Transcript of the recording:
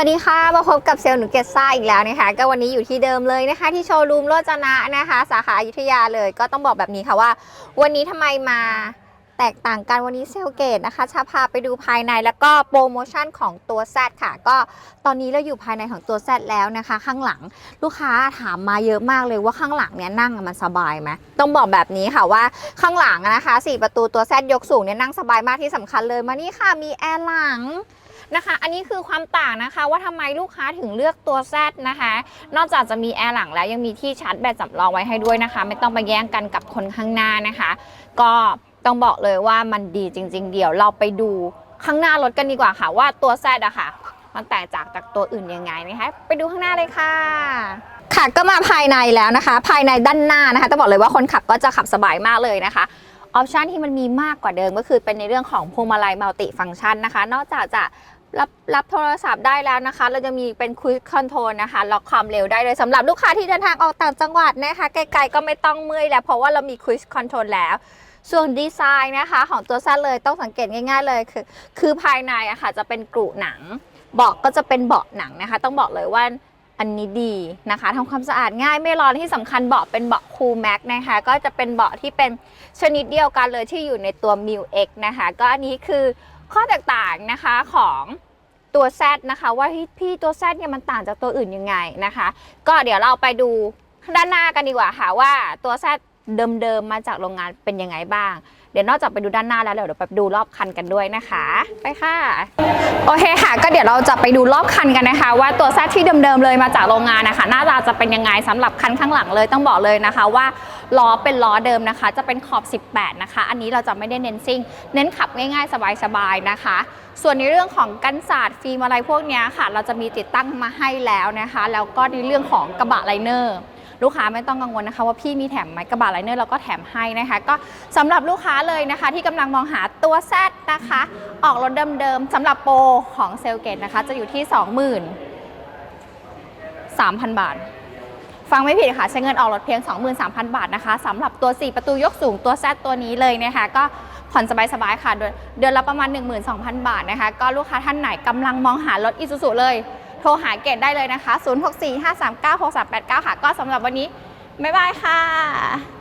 วัสดีค่ะ มาพบกับเซลล์หนูเกตซ่าอีกแล้วนะคะ ก็วันนี้อยู่ที่เดิมเลยนะคะ ที่โชว์รูมโรจนะนะคะ สาขาอยุธยาเลย ก็ต้องบอกแบบนี้ค่ะว่า วันนี้ทำไมมาแตกต่างกันวันนี้เซลเกตนะคะจะพาไปดูภายในแล้วก็โปรโมชั่นของตัว Z ค่ะ ก็ตอนนี้เราอยู่ภายในของตัว Z แล้วนะคะ ข้างหลังลูกค้าถามมาเยอะมากเลยว่าข้างหลังเนี่ยนั่งมันสบายไหมต้องบอกแบบนี้ค่ะว่าข้างหลังนะคะสี่ประตูตัว Z ยกสูงเนี่ยนั่งสบายมากที่สำคัญเลยมานี่ค่ะมีแอร์หลัง นะคะ อันนี้คือความต่างนะคะว่าทำไมลูกค้าถึงเลือกตัว Z นะคะ นอกจากจะมีแอร์หลังแล้วยังมีที่ชาร์จแบตสำรองไว้ให้ด้วยนะคะ ไม่ต้องไปแย่งกันกับคนข้างหน้านะคะ ก็ต้องบอกเลยว่ามันดีจริง ๆ เดี๋ยวเราไปดูข้างหน้ารถกันดีกว่าค่ะ ว่าตัว Z อะค่ะ มันแตกจากจากตัวอื่นยังไงนะคะไปดูข้างหน้าเลยค่ะค่ะก็มาภายในแล้วนะคะ ภายในด้านหน้านะคะต้องบอกเลยว่าคนขับก็จะขับสบายมากเลยนะคะออปชันที่มันมีมากกว่าเดิมก็คือเป็นในเรื่องของพวงมาลัยมัลติฟังก์ชันนะคะ นอกจากจะ รับรับโทรศัพท์ได้แล้วนะคะ เราจะมีเป็นคุ i คอนโทรลนะคะล็อกความเร็วได้เลยสำหรับลูกค้าที่เดินทางออกต่างจังหวัดนะคะไกลๆก็ไม่ต้องเมื่อยแล้ว เพราะว่าเรามีคุ i คอนโทรลแล้ว ส่วนดีไซน์นะคะของตัวซันเลยต้องสังเกตง่าย ๆ เลยคือ คือภายในอะค่ะจะเป็นกรุหนังเบาะก็จะเป็นเบาะหนังนะคะ ต้องบอกเลยว่าอันนี้ดีนะคะทำความสะอาดง่ายไม่ร้อนที่สำคัญเบาะเป็นเบาะคูลแม็กนะคะ ก็จะเป็นเบาะที่เป็นชนิดเดียวกันเลยที่อยู่ในตัว m ิ X นะคะ ก็อันนี้คือ ข้อแตกต่างนะคะของตัว Z นะคะว่าพี่ตัว Z เนี่ยมันต่างจากตัวอื่นยังไงนะคะ ก็เดี๋ยวเราไปดูด้านหน้ากันดีกว่าค่ะว่าตัว Z เดิมๆมาจากโรงงานเป็นยังไงบ้าง เดี๋ยวนอกจากไปดูด้านหน้าแล้วเดี๋ยวไปดูรอบคันกันด้วยนะคะ ไปค่ะ โอเคค่ะ ก็เดี๋ยวเราจะไปดูรอบคันกันนะคะ ว่าตัวแซดที่เดิมๆเลยมาจากโรงงานนะคะ หน้าตาจะเป็นยังไงสำหรับคันข้างหลังเลยต้องบอกเลยนะคะว่าล้อเป็นล้อเดิมนะคะ จะเป็นขอบ 18 นะคะ อันนี้เราจะไม่ได้เน้นซิ่ง เน้นขับง่ายๆ สบายๆนะคะ ส่วนในเรื่องของกันศาสตร์ฟิล์มอะไรพวกนี้ค่ะ เราจะมีติดตั้งมาให้แล้วนะคะ แล้วก็ในเรื่องของกระบะไลเนอร์ ลูกค้าไม่ต้องกังวลนะคะ ว่าพี่มีแถมไหมกระบะไลเนอร์เราก็แถมให้นะคะ ก็สำหรับลูกค้าเลยนะคะ ที่กำลังมองหาตัวแซดนะคะ ออกรถเดิมๆสำหรับโปรของเซลเกตนะคะ จะอยู่ที่ 23,000 บาทฟังไม่ผิดค่ะ ใช้เงินออกรถเพียง 23,000 บาทนะคะสำหรับตัว 4 ประตูยกสูงตัวแซดตัวนี้เลยนะคะ ก็ผ่อนสบายๆค่ะ เดือนเดือนละประมาณ 12,000 บาทนะคะ ก็ลูกค้าท่านไหนกำลังมองหารถอีซูซูเลย โทรหาเกดได้เลยนะคะ 0645396389 ค่ะ ก็สำหรับวันนี้ บ๊ายบายค่ะ